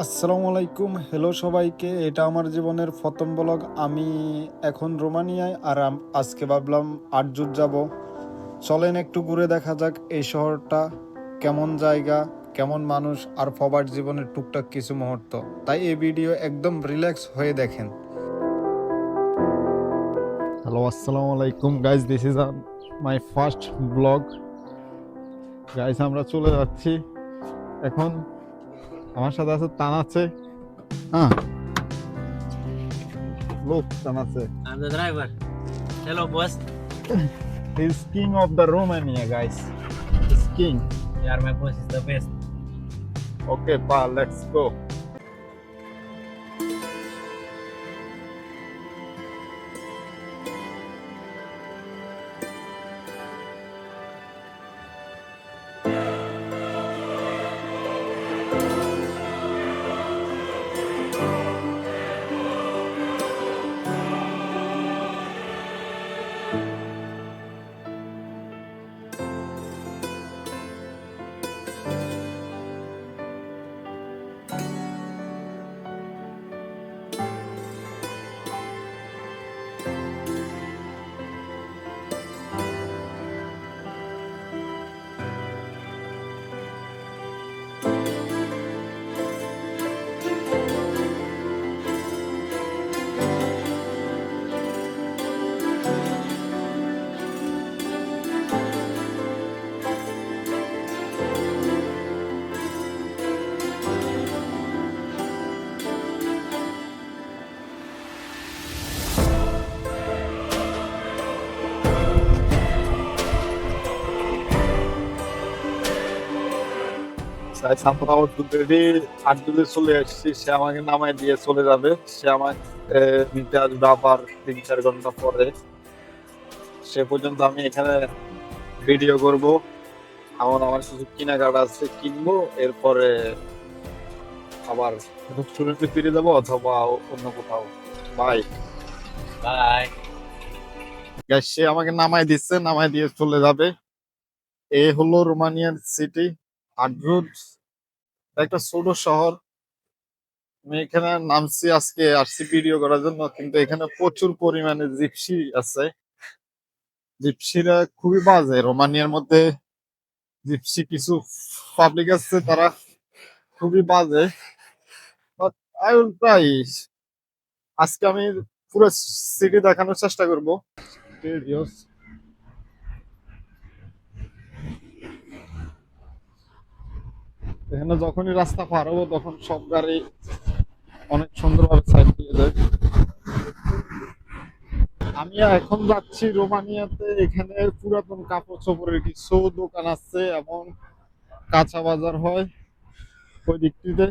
আসসালামু আলাইকুম। হ্যালো সবাইকে। এটা আমার জীবনের প্রথম ব্লগ। আমি এখন রোমানিয়ায় আর আজকে ভাবলাম আটজুট যাব। চলেন একটু ঘুরে দেখা যাক এই শহরটা কেমন জায়গা, কেমন মানুষ আর ফবার জীবনের টুকটাক কিছু মুহূর্ত। তাই এই ভিডিও একদম রিল্যাক্স হয়ে দেখেন। হ্যালো আসসালামু আলাইকুম। Guys this is my first vlog guys আমরা চলে যাচ্ছি। এখন আমার সাথে আছে টান আছে হ্যাঁ লোক টান আছে I'm the driver. Hello, boss. He's king of the Romania, guys. He's king. Yeah, my boss is the best. Okay, pa, let's go. আমরা অলরেডি আটদুলে চলে এসেছি সে আমাকে নামায় দিয়ে চলে যাবে। সে আমাকে আহ, নিতে আসবে আবার তিন চার ঘণ্টা পরে। সে পর্যন্ত আমি এখানে ভিডিও করব। আমার আমার কিছু কেনাকাটা আছে কিনবো। এরপরে আবার স্টুডেন্টে ফিরে যাব অথবা অন্য কোথাও। বাই. গ্যাস সে আমাকে নামায় দিচ্ছে নামায় দিয়ে চলে যাবে। এ হলো রোমানিয়ার সিটি। আড্রুড একটা ছোট শহর। আমি এখানে নামছি আজকে আসছি ভিডিও করার জন্য, কিন্তু এখানে প্রচুর পরিমাণে জিপসি আছে। জিপসিরা খুবই বাজে। রোমানিয়ার মধ্যে জিপসি কিছু পাবলিক আছে, তারা খুবই বাজে। বাট আই উইল ট্রাই আজকে আমি পুরো সিটি দেখানোর চেষ্টা করব। এখানে যখনই রাস্তা পার হব তখন সব গাড়ি অনেক সুন্দরভাবে সাইড দিয়ে যায় আমি এখন যাচ্ছি রোমানিয়াতে, এখানে পুরাতন কাপড় চোপড়ের কিছু দোকান আছে এবং কাঁচা বাজার হয় ওই দিকটিতে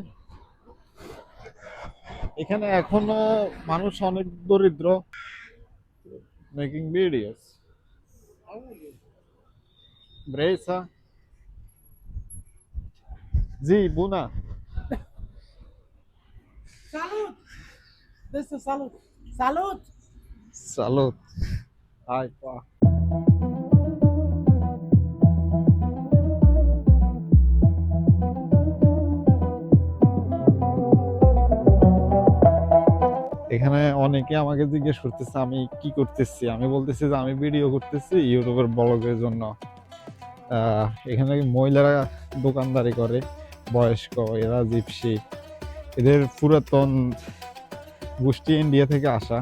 এখানে এখনও মানুষ অনেক দরিদ্র মেকিং videos. Bresa. জি বুনা। Salut. Salut! সালুত। হাই পা এখানে অনেকে আমাকে জিজ্ঞেস করতেছে আমি কি করতেছি? আমি বলতেছি যে আমি ভিডিও করতেছি ইউটিউবের ব্লগের জন্য। আহ, এখানে মহিলারা দোকানদারি করে। বয়স্ক, এরা জিপসি। এদের পুরাতন গোষ্ঠী ইন্ডিয়া থেকে আসা।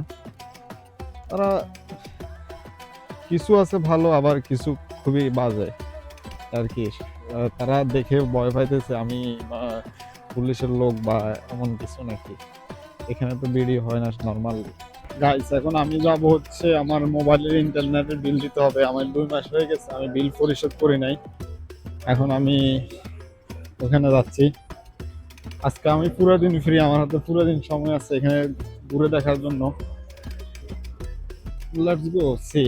তারা কিছু আছে ভালো, আবার কিছু খুবই বাজে। আর কি তারা দেখে ভয় পাইতেছে আমি পুলিশের লোক বা এমন কিছু নাকি। এখানে তো বিড়ি হয় না নর্মাল গাইস এখন আমি যাব হচ্ছে আমার মোবাইলের ইন্টারনেটের বিল দিতে হবে। আমার দুই মাস হয়ে গেছে, আমি বিল পরিশোধ করি নাই। এখন আমি ওখানে যাচ্ছি। আজকে আমি পুরো দিন ফ্রি আমার হাতে পুরো দিন সময় আছে এখানে ঘুরে দেখার জন্য। লেটস গো সি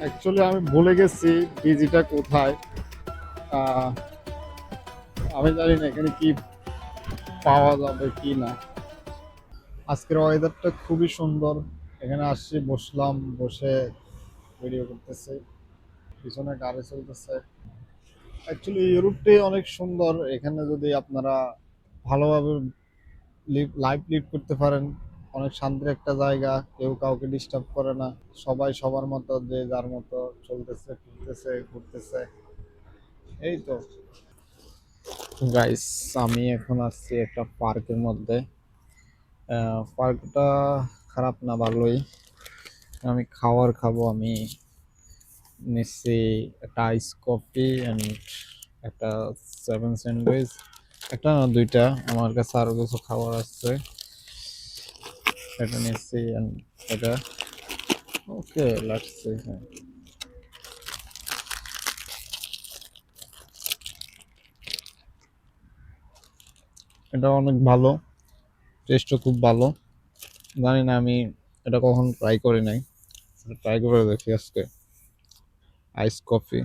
অ্যাকচুয়ালি আমি ভুলে গেছি ডিজিটা কোথায়। আমি জানি না এখানে কি পাওয়া যাবে কি না। আজকের ওয়েদারটা খুবই সুন্দর। এখানে আসছি, বসলাম, বসে ভিডিও করতেছি। পিছনে গাড়ি চলতেছে। অ্যাকচুয়ালি ইউরোপটি অনেক সুন্দর। এখানে যদি আপনারা ভালোভাবে লাইফ লিড করতে পারেন, অনেক শান্তির একটা জায়গা, কেউ কাউকে ডিস্টার্ব করে না। সবাই সবার মতো, যে যার মতো চলতেছে, ফিরতেছে, ঘুরতেছে। এই তো। গাইস আমি এখন আসছি একটা পার্কের মধ্যে। পার্কটা খারাপ না ভালোই। আমি খাবার খাব, আমি নিচ্ছি একটা আইস কফি অ্যান্ড একটা সেভেন স্যান্ডউইচ একটা না দুইটা। আমার কাছে আরও কিছু খাবার আসছে এটা নিচ্ছি and এটা। ওকে লাগছে হ্যাঁ। এটা অনেক ভালো। টেস্টও খুব ভালো। জানি না আমি এটা কখন ট্রাই করি নাই। ট্রাই করে দেখি আজকে। Ice coffee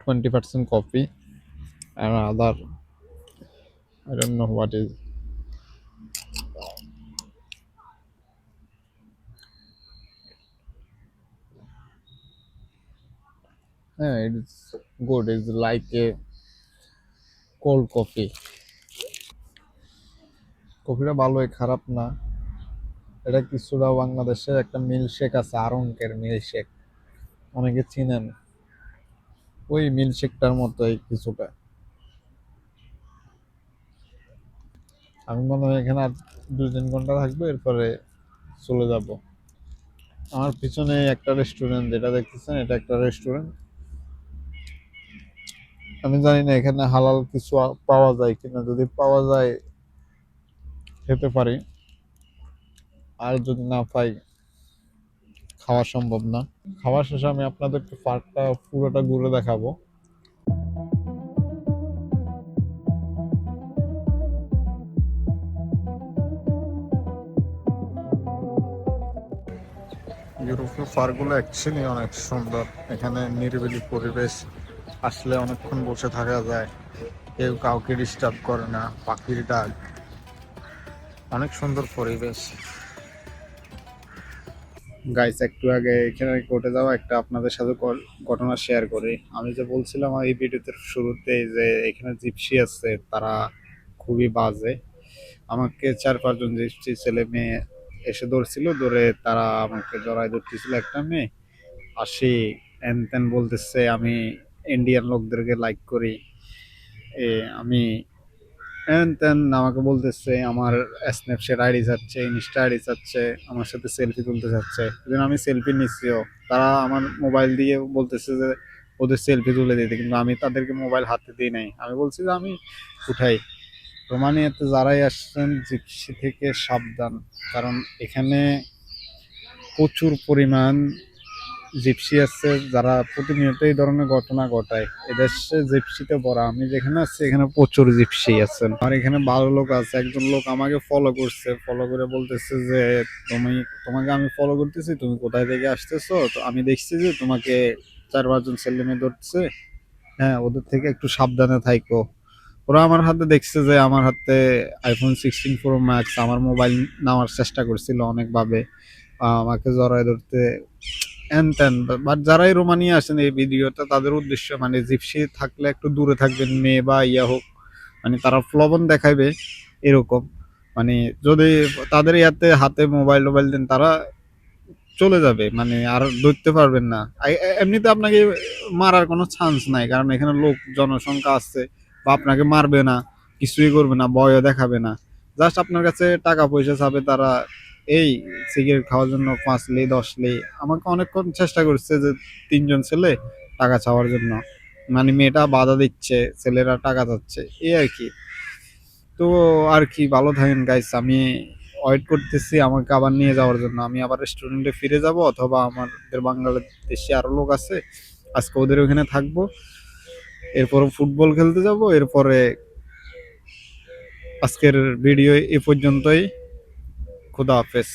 twenty percent coffee and other no what is হ্যাঁ it's good is like a cold coffee কফিটা ভালোই, খারাপ না। এটা কিছুটা বাংলাদেশের একটা মিল্কশেক আছে আরঙ্কের মিল্কশেক। অনেকে চিনেন। ওই মিল্কশেকটার মতোই কিছুটা। আমি মনে হয় এখানে আর দুই তিন ঘণ্টা থাকব, এরপরে চলে যাব। আমার পিছনে একটা রেস্টুরেন্ট যেটা দেখতেছেন, এটা একটা রেস্টুরেন্ট আমি জানি না এখানে হালাল কিছু পাওয়া যায় কিনা। যদি পাওয়া যায় খেতে পারি। আর যদি না পাই, খাওয়া সম্ভব না। খাওয়া শেষে আমি আপনাদেরকে পার্কটা, পুরোটা ঘুরে দেখাবো। ইউরোপীয় পার্কগুলো অ্যাকচুয়ালি অনেক সুন্দর। এখানে নিরিবিলি পরিবেশ, আসলে অনেকক্ষণ বসে থাকা যায়। কেউ কাউকে ডিস্টার্ব করে না, পাখির ডাক। অনেক সুন্দর পরিবেশ। গাইস একটু আগে এখানে ঘটে যাওয়া একটা আপনাদের সাথে ঘটনা শেয়ার করি। আমি যে বলছিলাম এই ভিডিওতে শুরুতে যে এখানে জিপসি আছে, তারা খুবই বাজে। আমাকে চার পাঁচজন জিপসি ছেলে মেয়ে এসে ধরছিল, ধরে তারা আমাকে জড়াই ধরতেছিল একটা মেয়ে। আসি এন তেন বলতেছে, আমি ইন্ডিয়ান লোকদেরকে লাইক করি। আমি এন তেন আমাকে বলতেছে, আমার স্ন্যাপচ্যাট আইডি চাচ্ছে ইনস্টা আইডি চাচ্ছে আমার সাথে সেলফি তুলতে চাচ্ছে যেন আমি সেলফি নিচ্ছিও তারা আমার মোবাইল দিয়ে বলতেছে যে, ওদের সেলফি তুলে দিতে। কিন্তু আমি তাদেরকে মোবাইল হাতে দিই নাই। আমি বলছি যে, আমি উঠাই। রোমানিয়াতে যারাই আসছেন, জিপসি থেকে সাবধান। কারণ এখানে প্রচুর পরিমাণ জিপসি আছে, যারা প্রতিনিয়ত এই ধরনের ঘটনা ঘটায়। এদেশে জিপসিতে পড়া আমি যেখানে আছি, এখানে প্রচুর জিপসি আছেন আর এখানে ভালো লোক আছে, একজন লোক আমাকে ফলো করছে ফলো করে বলতেছে যে, তুমি, তোমাকে আমি ফলো করতেছি, তুমি কোথায় থেকে আসতেছো? তো আমি দেখছি যে, তোমাকে চার পাঁচজন ছেলে মেয়ে ধরছে। হ্যাঁ ওদের থেকে একটু সাবধানে থাইকো। ওরা আমার হাতে দেখছে যে, আমার হাতে আইফোন সিক্সটিন প্রো ম্যাক্স আমার মোবাইল নেওয়ার চেষ্টা করছিল অনেকভাবে। আমাকে জড়াই ধরতে এন তেন বাট যারাই রোমানিয়া আসেন এই ভিডিওতে, তাদের উদ্দেশ্য মানে জিপসি থাকলে একটু দূরে থাকবেন, মেয়ে বা ইয়া হোক মানে তারা ফ্লবন দেখাইবে এরকম। মানে যদি তাদের ইয়াতে হাতে মোবাইল টোবাইল দেন, তারা চলে যাবে মানে আর ধরতে পারবেন না। এমনিতে আপনাকে মারার কোনো চান্স নাই, কারণ এখানে লোক, জনসংখ্যা আছে, বা আপনাকে মারবে না, কিছুই করবে না, ভয়ও দেখাবে না। জাস্ট আপনার কাছে টাকা পয়সা চাবে, তারা এই সিগারেট খাওয়ার জন্য পাঁচ লি, দশ লি, আমাকে অনেকক্ষণ চেষ্টা করছে যে তিনজন ছেলে টাকা চাওয়ার জন্য। মানে মেয়েটা বাধা দিচ্ছে, ছেলেরা টাকা চাচ্ছে, এই আর কি। তো আর কি, ভালো থাকেন গাইস আমি ওয়েট করতেছি আমাকে আবার নিয়ে যাওয়ার জন্য। আমি আবার রেস্টুরেন্টে ফিরে যাব অথবা আমাদের বাংলাদেশে আরও লোক আছে, আজকে ওদের ওখানে থাকব। এরপর ফুটবল খেলতে যাব, এরপরে আজকের ভিডিও এ পর্যন্তই। খুদা হাফেজ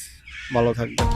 ভালো থাকবেন।